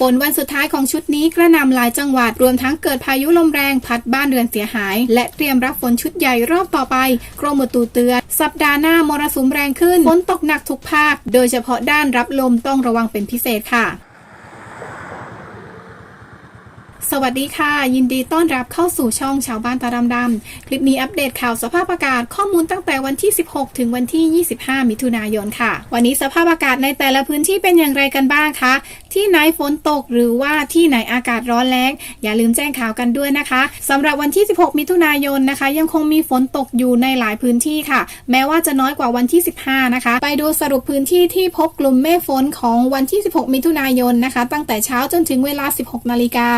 ฝนวันสุดท้ายของชุดนี้กระหน่ำหลายจังหวัด รวมทั้งเกิดพายุลมแรงพัดบ้านเรือนเสียหาย และเตรียมรับฝนชุดใหญ่รอบต่อไป กรมอุตุเตือน สัปดาห์หน้ามรสุมแรงขึ้นฝนตกหนักทุกภาค โดยเฉพาะด้านรับลมต้องระวังเป็นพิเศษค่ะ สวัสดีค่ะ ยินดีต้อนรับเข้าสู่ช่องชาวบ้านตาดำดำคลิปนี้อัปเดตข่าวสภาพอากาศข้อมูลตั้งแต่วันที่ 16 ถึงวันที่ 25 มิถุนายนค่ะ วันนี้สภาพอากาศในแต่ละพื้นที่เป็นอย่างไรกันบ้างคะที่ไหนฝนตกหรือว่าที่ไหนอากาศร้อนแรงอย่าลืมแจ้งข่าวกันด้วยนะคะสำหรับวันที่ 16 มิถุนายนนะคะ ยังคงมีฝนตกอยู่ในหลายพื้นที่ค่ะ แม้ว่าจะน้อยกว่าวันที่ 15 นะคะ ไปดูสรุปพื้นที่ที่พบกลุ่มเมฆฝนของวันที่ 16 มิถุนายนนะคะ ตั้งแต่เช้าจนถึงเวลา 16 นาฬิกา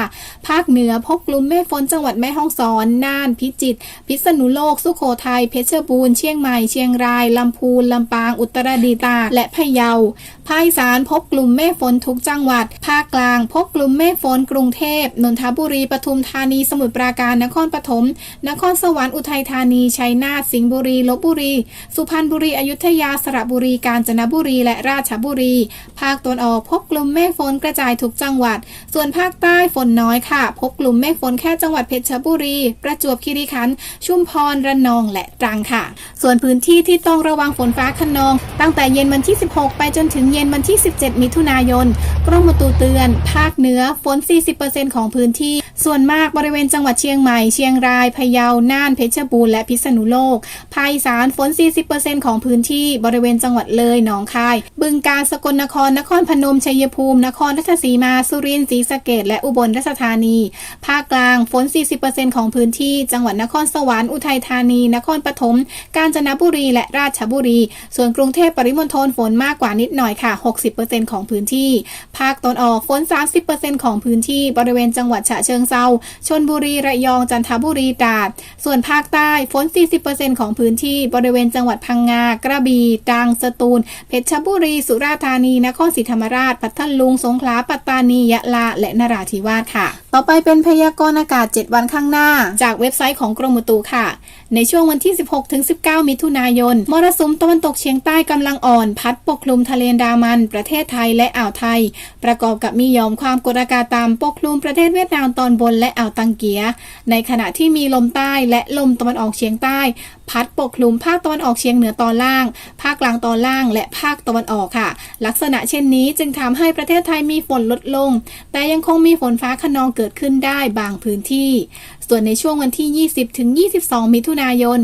ภาคเหนือพบกลุ่มเมฆฝนจังหวัดแม่ฮ่องสอน น่าน พิจิตร พิษณุโลก สุโขทัย เพชรบูรณ์ เชียงใหม่ เชียงราย ลำพูน ลำปาง อุตรดิตถ์และพะเยา ภาคอีสานพบกลุ่มเมฆฝนทุกจังหวัด ภาคกลางพบกลุ่มเมฆฝนกรุงเทพ นนทบุรี ปทุมธานี สมุทรปราการ นครปฐม นครสวรรค์ อุทัยธานี ชัยนาท สิงห์บุรี ลบบุรี สุพรรณบุรี อยุธยา สระบุรี กาญจนบุรี และราชบุรี ภาคตะวันออกพบกลุ่มเมฆฝนกระจายทุกจังหวัด ส่วนภาคใต้ฝนน้อยค่ะ พบกลุ่มเมฆฝนแค่จังหวัดเพชรบุรี ประจวบคีรีขันธ์ ชุมพร ระนอง และตรังค่ะ ส่วนพื้นที่ที่ต้องระวังฝนฟ้าคะนอง ตั้งแต่เย็นวันที่ 16 ไปจนถึงเย็นย็นวันที่ 17 มิถุนายน กรมอุตุเตือน ภาคเหนือฝน 40%ของพื้นที่ ส่วนมากบริเวณจังหวัดเชียงใหม่ เชียงราย พะเยา น่าน เพชรบูรณ์ และพิษณุโลก ภาคอีสานฝน 40%ของพื้นที่ บริเวณจังหวัดเลย หนองคาย บึงกาฬ สกลนคร นครพนม ชัยภูมิ นครราชสีมา สุรินทร์ ศรีสะเกษและอุบลราชธานี ภาคกลาง ฝน 40%ของพื้นที่ จังหวัดนครสวรรค์ อุทัยธานี นครปฐม กาญจนบุรี และราชบุรี ส่วนกรุงเทพปริมณฑลฝนมากกว่านิดหน่อยค่ะ60%ของพื้นที่ ภาคตะวันออกฝน 30%ของพื้นที่บริเวณจังหวัดฉะเชิงเซาชนบุรีระยองจันทบุรีตราด ส่วนภาคใต้ฝน 40%ของพื้นที่บริเวณจังหวัดพังงากระบี่ตรังสตูล เพชรบุรี สุราษฎร์ธานีนครศรีธรรมราชพัทลุงสงขลาปัตตานียะลาและนราธิวาสค่ะต่อไปเป็นพยากรณ์อากาศ 7 วันข้างหน้า จากเว็บไซต์ของกรมอุตุค่ะ ในช่วงวันที่ 16ถึง19 มิถุนายน มรสุมตะวันตกเฉียงใต้กำลังอ่อน พัดปกคลุมทะเลอันดามัน ประเทศไทยและอ่าวไทย ประกอบกับมีหย่อมความกดอากาศต่ำปกคลุมประเทศเวียดนามตอนบนและอ่าวตังเกีย ในขณะที่มีลมใต้และลมตะวันออกเฉียงใต้ พัดปกคลุมภาคตะวันออกเฉียงเหนือตอนล่าง ภาคกลางตอนล่าง และภาคตะวันออกค่ะ ลักษณะเช่นนี้จึงทำให้ประเทศไทยมีฝนลดลง แต่ยังคงมีฝนฟ้าขนองเกิดขึ้นได้บางพื้นที่ ส่วนในช่วงวันที่ 20 ถึง 22 มิถุนายน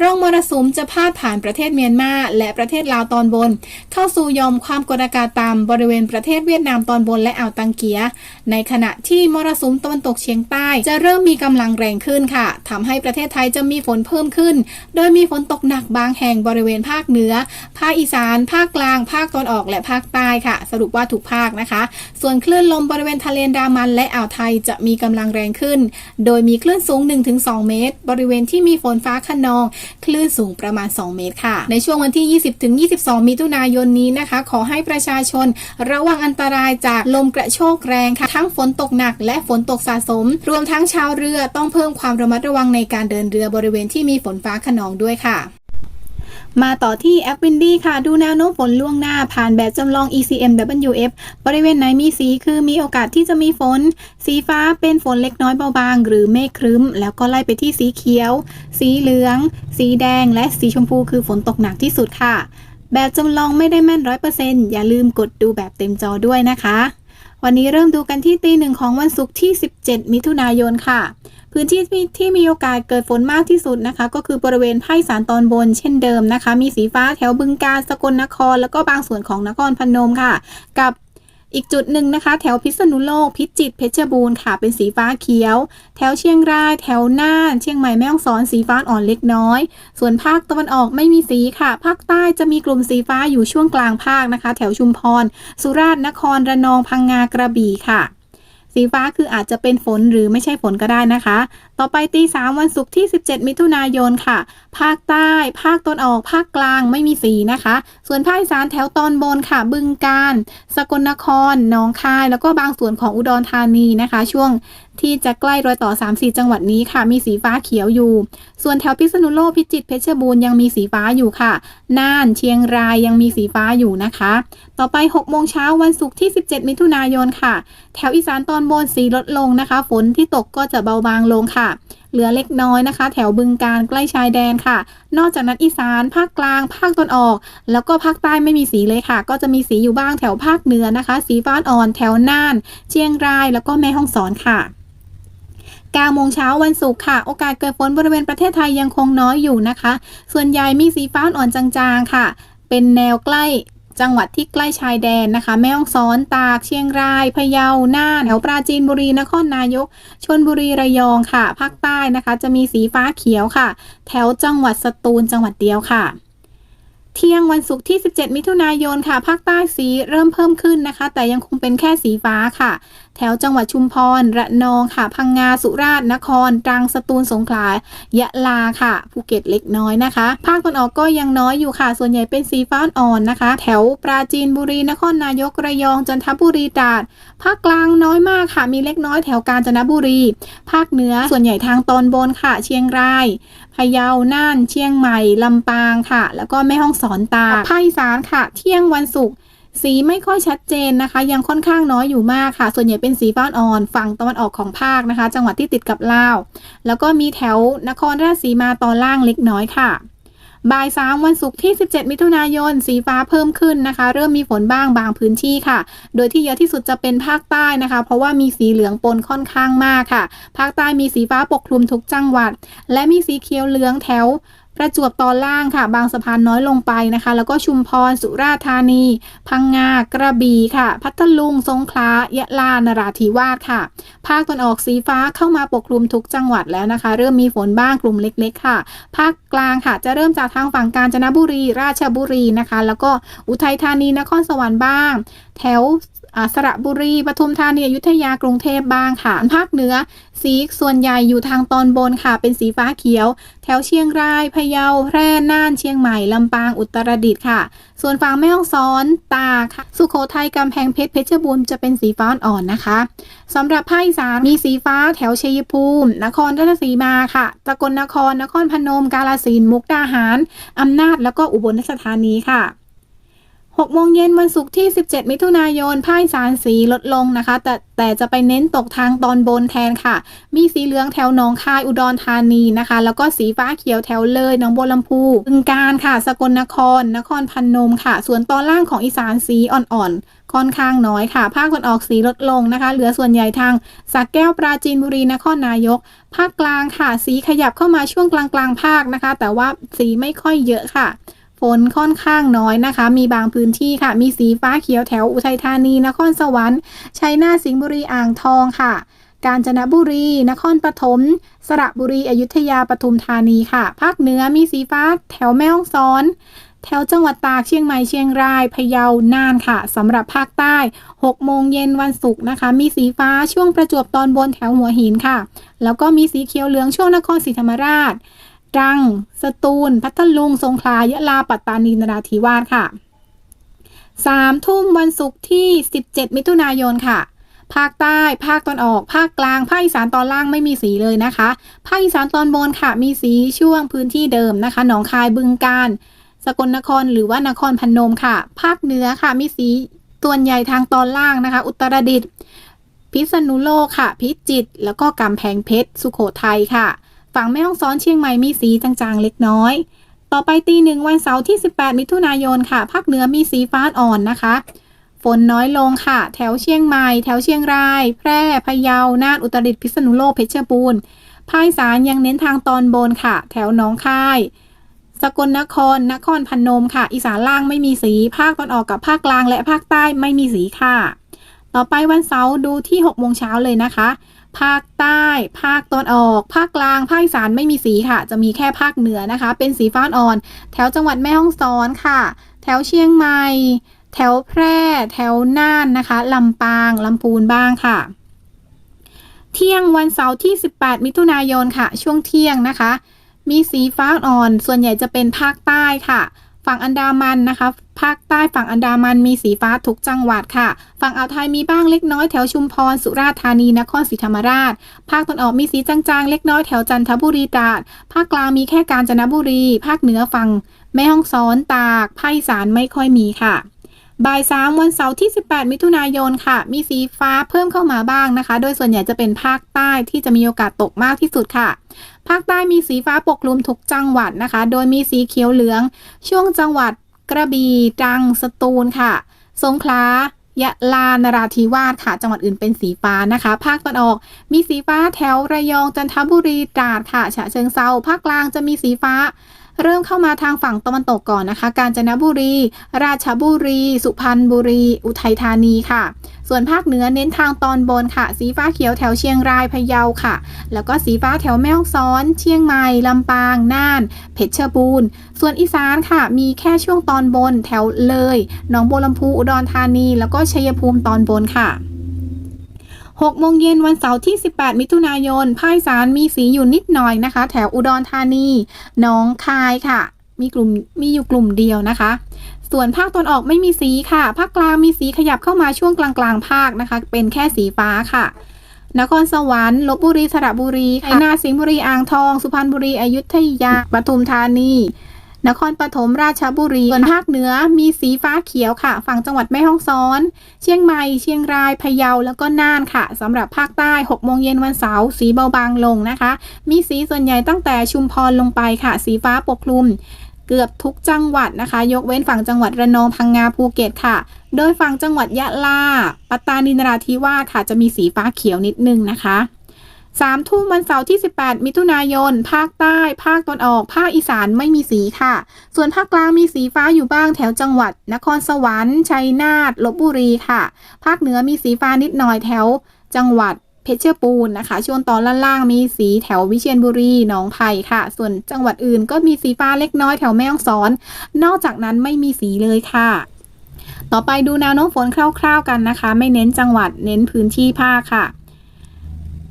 ร่องมรสุมจะพาดผ่านประเทศเมียนมาและประเทศลาวตอนบน เข้าสู่ยอมความกดอากาศต่ำบริเวณประเทศเวียดนามตอนบนและอ่าวตังเกีย ในขณะที่มรสุมตะวันตกเฉียงใต้ จะเริ่มมีกำลังแรงขึ้นค่ะทำให้ประเทศไทยจะมีฝนเพิ่มขึ้น โดยมีฝนตกหนักบางแห่งบริเวณภาคเหนือ ภาคอีสาน ภาคกลาง ภาคตะวันออกและภาคใต้ค่ะ สรุปว่าถูกภาคนะคะ ส่วนคลื่นลมบริเวณทะเลดามันและอ่าวไทยจะมีกำลังแรงขึ้น โดยมีคลื่นสูง 1-2 เมตร บริเวณที่มีฝนฟ้าคะนอง คลื่นสูงประมาณ 2 เมตรค่ะ ในช่วงวันที่ 20-22 มิถุนายนนี้นะคะ ขอให้ประชาชน ระวังอันตรายจากลมกระโชกแรงค่ะ ทั้งฝนตกหนักและฝนตกสะสม รวมทั้งชาวเรือต้องเพิ่มความระมัดระวังในการเดินเรือบริเวณที่มีฝนฟ้าคะนองด้วยค่ะ มาต่อที่แอปวินดี้ค่ะ ดูแนวโน้มฝนล่วงหน้าผ่านแบบจำลอง ECMWF บริเวณไหนมีสีคือมีโอกาสที่จะมีฝน สีฟ้าเป็นฝนเล็กน้อยเบาบาง หรือเมฆครึ้ม แล้วก็ไล่ไปที่สีเขียว สีเหลือง สีแดง และสีชมพูคือฝนตกหนักที่สุดค่ะ แบบจำลองไม่ได้แม่นร้อยเปอร์เซ็นต์อย่าลืมกดดูแบบเต็มจอด้วยนะคะ วันนี้เริ่มดูกันที่ตีหนึ่งของวันศุกร์ที่ 17 มิถุนายนค่ะ พื้นที่ที่ทมีโอกาสเกิดฝนมากที่สุดนะคะ ก็คือบริเวณภาคอีสานตอนบนเช่นเดิมนะคะ มีสีฟ้าแถวบึงกาฬสกลนคร แล้วก็บางส่วนของนครพนมค่ะ กับ อีกจุดหนึ่งนะคะ แถวพิษณุโลกพิจิตรเพชรบูรณ์ค่ะเป็นสีฟ้าเขียว แถวเชียงราย แถวน่าน เชียงใหม่แม่ฮ่องสอนสีฟ้าอ่อนเล็กน้อย ส่วนภาคตะวันออกไม่มีสีค่ะ ภาคใต้จะมีกลุ่มสีฟ้าอยู่ช่วงกลางภาคนะคะ แถวชุมพร สุราษฎร์นครระนองพังงากระบี่ค่ะ สีฟ้าคืออาจจะเป็นฝนหรือไม่ใช่ฝนก็ได้นะคะ ต่อไปตีสามวันศุกร์ที่ 17 มิถุนายนค่ะ ภาคใต้ ภาคตะวันออก ภาคกลางไม่มีสีนะคะ ส่วนภาคอีสานแถวตอนบนค่ะ บึงกาฬ สกลนคร หนองคาย แล้วก็บางส่วนของอุดรธานีนะคะ ช่วง ที่จะใกล้รอยต่อ 3-4 จังหวัดนี้ค่ะ มีสีฟ้าเขียวอยู่ ส่วนแถวพิษณุโลกพิจิตรเพชรบูรณ์ยังมีสีฟ้าอยู่ค่ะ น่านเชียงรายยังมีสีฟ้าอยู่นะคะ ต่อไป 6 โมงเช้าวันศุกร์ที่ 17 มิถุนายนค่ะ แถวอีสานตอนบนสีลดลงนะคะ ฝนที่ตกก็จะเบาบางลงค่ะเหลือเล็กน้อยนะคะ แถวบึงการใกล้ชายแดนค่ะ นอกจากนั้นอีสาน ภาคกลาง ภาคตอนออก แล้วก็ภาคใต้ไม่มีสีเลยค่ะ ก็จะมีสีอยู่บ้างแถวภาคเหนือนะคะ สีฟ้าอ่อน แถวน่าน เชียงรายแล้วก็แม่ฮ่องสอนค่ะ 9โมงเช้าวันศุกร์ค่ะ โอกาสเกิดฝนบริเวณประเทศไทยยังคงน้อยอยู่นะคะ ส่วนใหญ่มีสีฟ้าอ่อนจางๆค่ะ เป็นแนวใกล้จังหวัดที่ใกล้ชายแดนนะคะ แม่ฮ่องสอน ตาก เชียงราย พะเยา น่าน แถวปราจีนบุรี นครนายก ชลบุรี ระยองค่ะ ภาคใต้นะคะ จะมีสีฟ้าเขียวค่ะ แถวจังหวัดสตูล จังหวัดเดียวค่ะ เที่ยงวันศุกร์ที่ 17 มิถุนายนค่ะ ภาคใต้สีเริ่มเพิ่มขึ้นนะคะ แต่ยังคงเป็นแค่สีฟ้าค่ะ แถวจังหวัดชุมพร ระนองค่ะ พังงา สุราษฎร์นคร ตรัง สตูล สงขลา ยะลาค่ะ ภูเก็ตเล็กน้อยนะคะ ภาคตะวันออกก็ยังน้อยอยู่ค่ะ ส่วนใหญ่เป็นสีฟ้าอ่อนนะคะ แถวปราจีนบุรี นครนายก ระยอง จันทบุรีตราด ภาคกลางน้อยมากค่ะ มีเล็กน้อยแถวกาญจนบุรี ภาคเหนือ ส่วนใหญ่ทางตอนบนค่ะ เชียงรายพะเยา น่าน เชียงใหม่ ลำปางค่ะ แล้วก็แม่ฮ่องสอนตากภาคอีสานค่ะ เที่ยงวันศุกร์ สีไม่ค่อยชัดเจนนะคะ ยังค่อนข้างน้อยอยู่มากค่ะ ส่วนใหญ่เป็นสีฟ้าอ่อนฝั่งตะวันออกของภาคนะคะ จังหวัดที่ติดกับลาว แล้วก็มีแถวนครราชสีมาตอนล่างเล็กน้อยค่ะบ่ายสามวันศุกร์ที่ 17 มิถุนายน สีฟ้าเพิ่มขึ้นนะคะ เริ่มมีฝนบ้างบางพื้นที่ค่ะ โดยที่เยอะที่สุดจะเป็นภาคใต้นะคะ เพราะว่ามีสีเหลืองปนค่อนข้างมากค่ะ ภาคใต้มีสีฟ้าปกคลุมทุกจังหวัด และมีสีเขียวเหลืองแถว ประจวบตอนล่างค่ะ บางสะพานน้อยลงไปนะคะ แล้วก็ชุมพร สุราษฎร์ธานี พังงา กระบี่ค่ะ พัทลุง สงขลา ยะลา นราธิวาสค่ะ ภาคตะวันออกสีฟ้าเข้ามาปกคลุมทุกจังหวัดแล้วนะคะ เริ่มมีฝนบ้างกลุ่มเล็กๆ ค่ะ ภาคกลางค่ะ จะเริ่มจากทางฝั่งกาญจนบุรี ราชบุรีนะคะ แล้วก็อุทัยธานี นครสวรรค์บ้าง แถว สระบุรีปทุมธานีอยุธยากรุงเทพบ้างค่ะภาคเหนือ สีส่วนใหญ่อยู่ทางตอนบนค่ะ เป็นสีฟ้าเขียว แถวเชียงรายพะเยาแพร่น่านเชียงใหม่ ลำปางอุตรดิตถ์ค่ะ ส่วนฝั่งแม่ฮ่องสอนตาค่ะ สุโขทัยกำแพงเพชรเพชรบูรณ์จะเป็นสีฟ้าอ่อนนะคะสำหรับภาคอีสานมีสีฟ้าแถวชัยภูมิ นครราชสีมาค่ะสกลนครนครพนม กาฬสินธุ์มุกดาหารอำนาจแล้วก็อุบลราชธานีค่ะ 6โมงเย็นวันศุกร์ที่ 17 มิถุนายนภาคอีสานสีลดลงนะคะ แต่แต่จะไปเน้นตกทางตอนบนแทนค่ะ มีสีเหลืองแถวหนองคายอุดรธานีนะคะ แล้วก็สีฟ้าเขียวแถวเลยหนองบัวลำพูบึงการค่ะ สกลนคร นครพนมค่ะ ส่วนตอนล่างของอีสานสีอ่อนๆ ค่อนข้างน้อยค่ะ ภาคตะวันออกสีลดลงนะคะ เหลือส่วนใหญ่ทางสักแก้วปราจีนบุรีนครนายก ภาคกลางค่ะ สีขยับเข้ามาช่วงกลางๆภาคนะคะ แต่ว่าสีไม่ค่อยเยอะค่ะ ฝนค่อนข้างน้อยนะคะ มีบางพื้นที่ค่ะ มีสีฟ้าเขียวแถวอุทัยธานี นครสวรรค์ ชัยนาท สิงห์บุรี อ่างทองค่ะ กาญจนบุรี นครปฐม สระบุรี อยุธยา ปทุมธานีค่ะ ภาคเหนือมีสีฟ้าแถวแม่ฮ่องสอน แถวจังหวัดตาก เชียงใหม่ เชียงราย พะเยา น่านค่ะ สำหรับภาคใต้ 6 โมงเย็นวันศุกร์นะคะ มีสีฟ้าช่วงประจวบตอนบนแถวหัวหินค่ะ แล้วก็มีสีเขียวเหลืองช่วงนครศรีธรรมราช ตรัง สตูล พัทลุง สงขลา ยะลา ปัตตานีนราธิวาสค่ะสามทุ่มวันศุกร์ที่ 17 มิถุนายนค่ะ ภาคใต้ ภาคตอนออก ภาคกลาง ภาคอีสานตอนล่างไม่มีสีเลยนะคะ ภาคอีสานตอนบนค่ะ มีสีช่วงพื้นที่เดิมนะคะ หนองคาย บึงกาฬ สกลนคร หรือว่านครพนมค่ะ ภาคเหนือค่ะ มีสีส่วนใหญ่ทางตอนล่างนะคะ อุตรดิตถ์ พิษณุโลกค่ะ พิจิตร แล้วก็กำแพงเพชร สุโขทัยค่ะ ฝั่งแม่ฮ่องสอนเชียงใหม่มีสีจางๆเล็กน้อย ต่อไปตีหนึ่งวันเสาร์ที่ 18 มิถุนายนค่ะ ภาคเหนือมีสีฟ้าอ่อนนะคะ ฝนน้อยลงค่ะ แถวเชียงใหม่ แถวเชียงราย แพร่ พะเยา น่าน อุตรดิตถ์ พิษณุโลก เพชรบูรณ์ ภาคอีสานยังเน้นทางตอนบนค่ะ แถวหนองคาย สกลนคร นครพนมค่ะ อีสานล่างไม่มีสี ภาคตอนออกกับภาคกลางและภาคใต้ไม่มีสีค่ะ ต่อไปวันเสาร์ดูที่6โมงเช้าเลยนะคะ ภาคใต้ ภาคตอนออก ภาคกลาง ภาคอีสานไม่มีสีค่ะ จะมีแค่ภาคเหนือนะคะ เป็นสีฟ้าอ่อน แถวจังหวัดแม่ฮ่องสอนค่ะ แถวเชียงใหม่ แถวแพร่ แถวน่านนะคะ ลำปาง ลำพูนบ้างค่ะ เที่ยงวันเสาร์ที่ 18 มิถุนายนค่ะ ช่วงเที่ยงนะคะ มีสีฟ้าอ่อน ส่วนใหญ่จะเป็นภาคใต้ค่ะ ฝั่งอันดามันนะคะ ภาคใต้ฝั่งอันดามันมีสีฟ้าทุกจังหวัดค่ะ ฝั่งอ่าวไทยมีบ้างเล็กน้อยแถวชุมพร สุราษฎร์ธานี นครศรีธรรมราช ภาคตะวันออกมีสีจางๆ เล็กน้อยแถวจันทบุรีตราด ภาคกลางมีแค่กาญจนบุรี ภาคเหนือฝั่งแม่ฮ่องสอนตาก ภาคอีสานไม่ค่อยมีค่ะ บ่ายสามวันเสาร์ที่ 18 มิถุนายนค่ะ มีสีฟ้าเพิ่มเข้ามาบ้างนะคะ โดยส่วนใหญ่จะเป็นภาคใต้ที่จะมีโอกาสตกมากที่สุดค่ะ ภาคใต้มีสีฟ้าปกคลุมทุกจังหวัดนะคะ โดยมีสีเขียวเหลือง ช่วงจังหวัดกระบี่ตรังสตูลค่ะ สงขลายะลานราธิวาสค่ะ จังหวัดอื่นเป็นสีฟ้านะคะ ภาคตะวันออก มีสีฟ้าแถวระยองจันทบุรีตราดค่ะฉะเชิงเซาภาคกลางจะมีสีฟ้า เริ่มเข้ามาทางฝั่งตะวันตกก่อนนะคะ กาญจนบุรี ราชบุรี สุพรรณบุรี อุทัยธานีค่ะ ส่วนภาคเหนือเน้นทางตอนบนค่ะ สีฟ้าเขียวแถวเชียงรายพะเยาค่ะ แล้วก็สีฟ้าแถวแม่ฮ่องสอน เชียงใหม่ลำปาง น่าน เพชรบูรณ์ ส่วนอีสานค่ะ มีแค่ช่วงตอนบนแถวเลย หนองบัวลำพู อุดรธานี แล้วก็ชัยภูมิตอนบนค่ะ 6โมงเย็นวันเสาร์ที่ 18 มิถุนายนภาคอีสานมีสีอยู่นิดหน่อยนะคะ แถวอุดรธานีหนองคายค่ะ มีกลุ่มมีอยู่กลุ่มเดียวนะคะ ส่วนภาคตอนออกไม่มีสีค่ะ ภาคกลางมีสีขยับเข้ามาช่วงกลางๆ ภาคนะคะ เป็นแค่สีฟ้าค่ะ นครสวรรค์ลบบุรีสระบุรีชัยนาทสิงห์บุรีอ่างทอง สุพรรณบุรีอยุธยาปทุมธานี นครปฐมราชบุรีส่วนภาคเหนือมีสีฟ้าเขียวค่ะ ฝั่งจังหวัดแม่ฮ่องสอน เชียงใหม่ เชียงราย พะเยา แล้วก็น่านค่ะสำหรับภาคใต้6โมงเย็นวันเสาร์สีเบาบางลงนะคะ มีสีส่วนใหญ่ตั้งแต่ชุมพรลงไปค่ะ สีฟ้าปกคลุมเกือบทุกจังหวัดนะคะ ยกเว้นฝั่งจังหวัดระนองพังงาภูเก็ตค่ะ โดยฝั่งจังหวัดยะลา ปัตตานีนราธิวาสค่ะ จะมีสีฟ้าเขียวนิดนึงนะคะ สามทุ่มวันเสาร์ที่ 18 มิถุนายน ภาคใต้ ภาคตะวันออก ภาคอีสานไม่มีสีค่ะ ส่วนภาคกลางมีสีฟ้าอยู่บ้างแถวจังหวัด นครสวรรค์ ชัยนาท ลบบุรีค่ะ ภาคเหนือมีสีฟ้านิดหน่อยแถวจังหวัดเพชรบูรณ์นะคะ ช่วงตอนล่างๆ มีสีแถววิเชียรบุรี หนองไผ่ค่ะ ส่วนจังหวัดอื่นก็มีสีฟ้าเล็กน้อยแถวแม่ฮ่องสอน นอกจากนั้นไม่มีสีเลยค่ะต่อไปดูแนวโน้มฝนคร่าว ๆ กันนะคะ ไม่เน้นจังหวัดเน้นพื้นที่ภาคค่ะ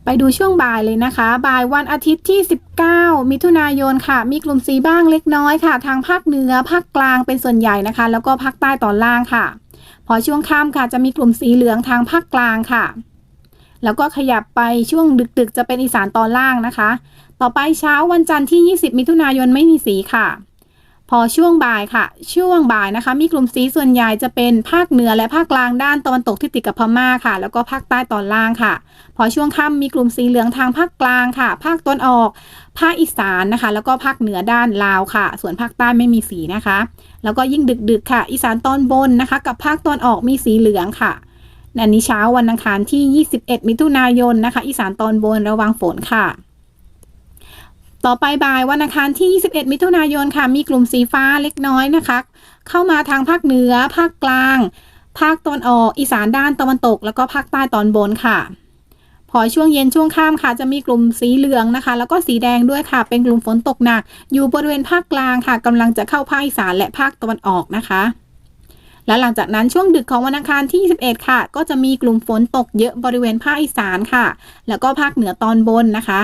ไปดูช่วงบ่ายเลยนะคะ บ่ายวันอาทิตย์ที่ 19 มิถุนายนค่ะ มีกลุ่มสีบ้างเล็กน้อยค่ะ ทางภาคเหนือภาคกลางเป็นส่วนใหญ่นะคะ แล้วก็ภาคใต้ตอนล่างค่ะ พอช่วงค่ำค่ะจะมีกลุ่มสีเหลืองทางภาคกลางค่ะ แล้วก็ขยับไปช่วงดึกๆ จะเป็นอีสานตอนล่างนะคะ ต่อไปเช้าวันจันทร์ที่ 20 มิถุนายนไม่มีสีค่ะ พอช่วงบ่ายค่ะ ช่วงบ่ายนะคะ มีกลุ่มสีส่วนใหญ่จะเป็นภาคเหนือและภาคกลางด้านตะวันตกที่ติดกับพม่าค่ะ แล้วก็ภาคใต้ตอนล่างค่ะ พอช่วงค่ำมีกลุ่มสีเหลืองทางภาคกลางค่ะ ภาคตอนออก ภาคอีสานนะคะ แล้วก็ภาคเหนือด้านลาวค่ะ ส่วนภาคใต้ไม่มีสีนะคะ แล้วก็ยิ่งดึกๆค่ะ อีสานตอนบนนะคะ กับภาคตอนออกมีสีเหลืองค่ะอันนี้เช้าวันอังคารที่ 21 มิถุนายนนะคะ อีสานตอนบนระวังฝนค่ะ ต่อไปบ่ายวันอังคารที่ 21 มิถุนายนค่ะ มีกลุ่มสีฟ้าเล็กน้อยนะคะ เข้ามาทางภาคเหนือ ภาคกลาง ภาคตอนออก อีสานด้านตะวันตก แล้วก็ภาคใต้ตอนบนค่ะ พอช่วงเย็นช่วงค่ำค่ะ จะมีกลุ่มสีเหลืองนะคะ แล้วก็สีแดงด้วยค่ะ เป็นกลุ่มฝนตกหนัก อยู่บริเวณภาคกลางค่ะกำลังจะเข้าภาคอีสานและภาคตะวันออกนะคะและหลังจากนั้นช่วงดึกของวันอังคารที่ 21 ค่ะ ก็จะมีกลุ่มฝนตกเยอะบริเวณภาคอีสานค่ะ แล้วก็ภาคเหนือตอนบนนะคะ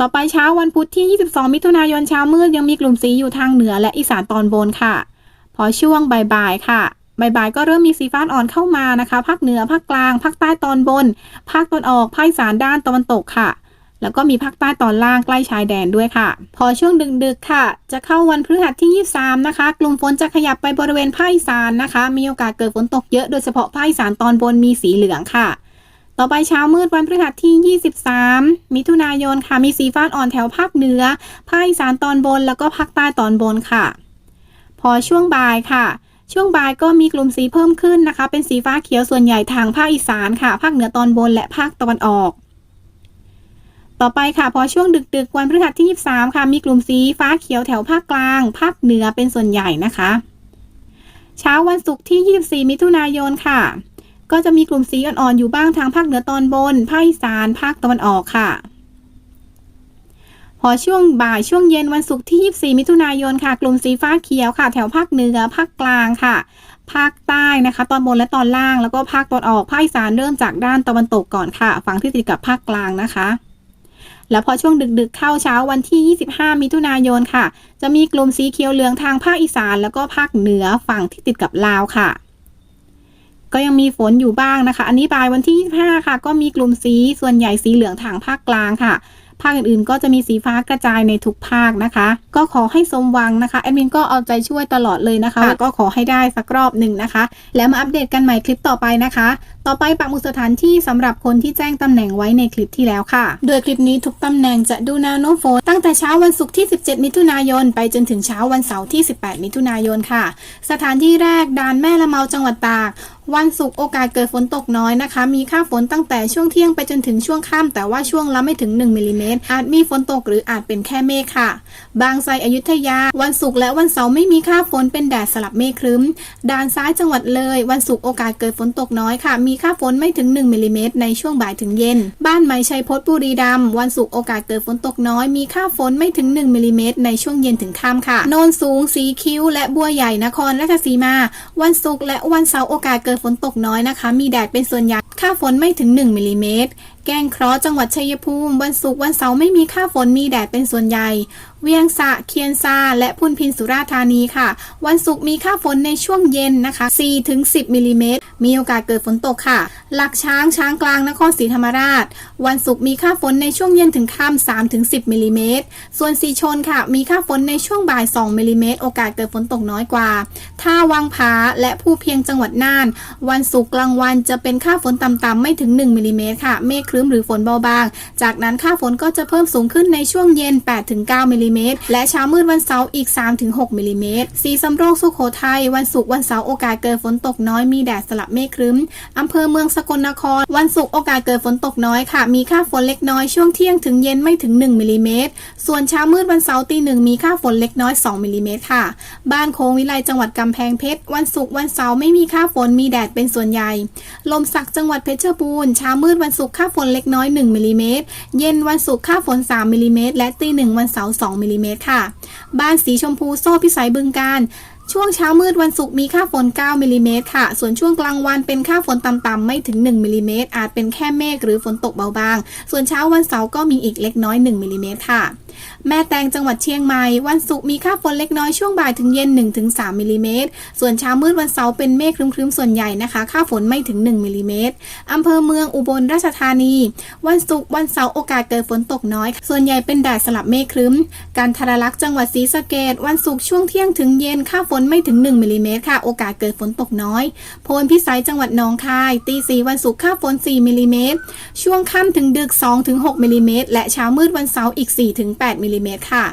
ต่อไปเช้าวันพุธที่ 22 มิถุนายนเช้ามืดยังมีกลุ่มสีอยู่ทางเหนือและอีสานตอนบนค่ะ พอช่วงบ่ายๆค่ะบ่ายๆก็เริ่มมีสีฟ้าอ่อนเข้ามานะคะภาคเหนือภาคกลางภาคใต้ตอนบน ภาคตะวันออกภาคอีสานด้านตะวันตกค่ะ แล้วก็มีภาคใต้ตอนล่างใกล้ชายแดนด้วยค่ะ พอช่วงดึกๆค่ะ จะเข้าวันพฤหัสที่ 23 นะคะ กลุ่มฝนจะขยับไปบริเวณภาคอีสานนะคะ มีโอกาสเกิดฝนตกเยอะโดยเฉพาะภาคอีสานตอนบนมีสีเหลืองค่ะ ต่อไปเช้ามืดวันพฤหัสที่ 23 มิถุนายนค่ะ มีสีฟ้าอ่อนแถวภาคเหนือ ภาคอีสานตอนบน แล้วก็ภาคใต้ตอนบนค่ะ พอช่วงบ่ายค่ะ ช่วงบ่ายก็มีกลุ่มสีเพิ่มขึ้นนะคะ เป็นสีฟ้าเขียวส่วนใหญ่ทางภาคอีสานค่ะ ภาคเหนือตอนบนและภาคตะวันออก ต่อไปค่ะ พอช่วงดึกๆ วันพฤหัสที่ 23 ค่ะ มีกลุ่มสีฟ้าเขียวแถวภาคกลาง ภาคเหนือเป็นส่วนใหญ่นะคะ เช้าวันศุกร์ที่ 24 มิถุนายนค่ะ ก็จะมีกลุ่มสีอ่อนๆอยู่บ้างทางภาคเหนือตอนบน ภาคอีสาน ภาคตะวันออกค่ะ พอช่วงบ่ายช่วงเย็นวันศุกร์ที่ 24 มิถุนายนค่ะ กลุ่มสีฟ้าเขียวค่ะ แถวภาคเหนือ ภาคกลางค่ะ ภาคใต้นะคะ ตอนบนและตอนล่าง แล้วก็ภาคตอนออก ภาคอีสานเริ่มจากด้านตะวันตกก่อนค่ะ ฝั่งที่ติดกับภาคกลางนะคะแล้วพอช่วงดึกๆ เข้าเช้าวันที่ 25 มิถุนายนค่ะ จะมีกลุ่มสีเขียวเหลืองทางภาคอีสาน แล้วก็ภาคเหนือฝั่งที่ติดกับลาวค่ะ ก็ยังมีฝนอยู่บ้างนะคะ อันนี้บ่ายวันที่ 25 ค่ะ ก็มีกลุ่มสีส่วนใหญ่สีเหลืองทางภาคกลางค่ะ ภาคอื่นๆ ก็จะมีสีฟ้ากระจายในทุกภาคนะคะ ก็ขอให้สมหวังนะคะแอดมินก็เอาใจช่วยตลอดเลยนะคะ ก็ขอให้ได้สักรอบหนึ่งนะคะ แล้วมาอัปเดตกันใหม่คลิปต่อไปนะคะ ต่อไปปักหมุดสถานที่สำหรับคนที่แจ้งตำแหน่งไว้ในคลิปที่แล้วค่ะ โดยคลิปนี้ทุกตำแหน่งจะดูแนวโน้มฝนตั้งแต่เช้าวันศุกร์ที่ 17 มิถุนายน ไปจนถึงเช้าวันเสาร์ที่ 18 มิถุนายนค่ะ สถานที่แรกด่านแม่ละเมาจังหวัดตาก วันศุกร์โอกาสเกิดฝนตกน้อยนะคะ มีค่าฝนตั้งแต่ช่วงเที่ยงไปจนถึงช่วงค่ำแต่ว่าช่วงละไม่ถึง 1มิลลิเมตรอาจมีฝนตกหรืออาจเป็นแค่เมฆค่ะ บางไทรอยุธยา วันศุกร์และวันเสาร์ไม่มีค่าฝนเป็นแดดสลับเมฆครึ้มด่านซ้ายจังหวัดเลย วันศุกร์โอกาสเกิดฝนตกน้อยค่ะ มีค่าฝนไม่ถึง 1มิลลิเมตรในช่วงบ่ายถึงเย็น บ้านไหมชัยพจน์บุรีรัมย์วันศุกร์โอกาสเกิดฝนตกน้อย มีค่าฝนไม่ถึง1มิลลิเมตรในช่วงเย็นถึงค่ำค่ะ โนนสูงสีคิ้ว และบัวใหญ่นครราชสีมา วันศุกร์และวันเสาร์โอกาสเกิดฝนตกน้อยนะคะ มีแดดเป็นส่วนใหญ่ ค่าฝนไม่ถึง 1มิลลิเมตร แก้งเคราะห์จังหวัดชัยภูมิ วันศุกร์วันเสาร์ไม่มีค่าฝนมีแดดเป็นส่วนใหญ่ เวียงสะเคียนซาและพุนพินสุราธานีค่ะ วันศุกร์มีค่าฝนในช่วงเย็นนะคะ4ถึง10มิลลิเมตร มีโอกาสเกิดฝนตกค่ะ หลักช้างช้างกลางนครศรีธรรมราช วันศุกร์มีค่าฝนในช่วงเย็นถึงค่ำ3ถึง10มิลลิเมตร ส่วนสีชนค่ะ มีค่าฝนในช่วงบ่าย2มิลลิเมตร โอกาสเกิดฝนตกน้อยกว่า ท่าวังผาและผู้เพียงจังหวัดน่าน วันศุกร์กลางวันจะเป็นค่าฝนต่ำๆไม่ถึง 1มิลลิเมตรค่ะ เมฆรึ้มหรือฝนเบาบาง จากนั้นค่าฝนก็จะเพิ่มสูงขึ้นในช่วงเย็น 8-9มิลลิเมตรและเช้ามืดวันเสาร์อีก 3-6มิลลิเมตรสีสำโรงสุโขทัยวันศุกร์วันเสาร์โอกาสเกิดฝนตกน้อยมีแดดสลับเมฆครึ้มอำเภอเมืองสกลนคร วันศุกร์โอกาสเกิดฝนตกน้อยค่ะ มีค่าฝนเล็กน้อยช่วงเที่ยงถึงเย็นไม่ถึง 1มิลลิเมตรส่วนเช้ามืดวันเสาร์ตีหนึ่งมีค่าฝนเล็กน้อย 2มิลลิเมตรค่ะ บ้านโค้งวิไลจังหวัดกำแพงเพชรวันศุกร์วันเสาร์ไม่มีค่าฝนมีแดดเป็นส่วนใหญ่ ลมสักจังหวัดเพชรบูรณ์เช้ามืดวันศุกร์ค่าฝนเล็กน้อย 1มิลลิเมตร เย็นวันศุกร์ค่าฝน 3มิลลิเมตร และตีหนึ่งวันเสาร์2มิลลิเมตรค่ะ บ้านสีชมพูโซ่พิสัยบึงการช่วงเช้ามืดวันศุกร์มีค่าฝน 9มิลลิเมตรค่ะ ส่วนช่วงกลางวันเป็นค่าฝนต่ำๆไม่ถึง 1มิลลิเมตรอาจเป็นแค่เมฆหรือฝนตกเบาบาง ส่วนเช้าวันเสาร์ก็มีอีกเล็กน้อย 1มิลลิเมตรค่ะ แม่แตงจังหวัดเชียงใหม่ วันศุกร์มีค่าฝนเล็กน้อยช่วงบ่ายถึงเย็น 1-3มิลลิเมตร ส่วนเช้ามืดวันเสาร์เป็นเมฆครึ้มๆ ส่วนใหญ่นะคะ ค่าฝนไม่ถึง 1มิลลิเมตรอำเภอเมืองอุบลราชธานี วันศุกร์วันเสาร์โอกาสเกิดฝนตกน้อย ส่วนใหญ่เป็นแดดสลับเมฆครึ้ม การทารลักษ์จังหวัดศรีสะเกษวันศุกร์ช่วงเที่ยงถึงเย็น ค่าฝนไม่ถึง1มิลลิเมตรค่ะ โอกาสเกิดฝนตกน้อย โพนพิสัยจังหวัดหนองคาย ตีสีวันศุกร์ค่าฝน4มิลลิเมตร ช่วงค่ำถึงดึก2-6มิลลิเมตร และเช้ามืดวันเสาร์อีก4-8มิลิเมตรค่ะ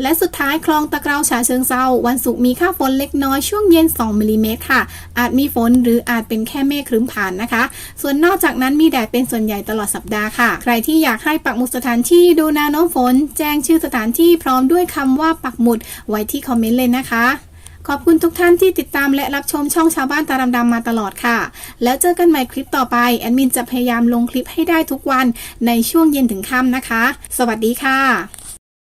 และสุดท้ายคลองตะเกราฉะเชิงเซาวันศุกร์มีค่าฝนเล็กน้อยช่วงเย็น 2มิลลิเมตรค่ะ อาจมีฝนหรืออาจเป็นแค่เมฆครึ้มผ่านนะคะ ส่วนนอกจากนั้นมีแดดเป็นส่วนใหญ่ตลอดสัปดาห์ค่ะ ใครที่อยากให้ปักหมุดสถานที่ดูนวโน้มฝน แจ้งชื่อสถานที่พร้อมด้วยคำว่าปักหมุดไว้ที่คอมเมนต์เลยนะคะขอบคุณทุกท่านที่ติดตามและรับชมช่องชาวบ้านตาดำๆมาตลอดค่ะ แล้วเจอกันใหม่คลิปต่อไป แอดมินจะพยายามลงคลิปให้ได้ทุกวันในช่วงเย็นถึงค่ำนะคะ สวัสดีค่ะ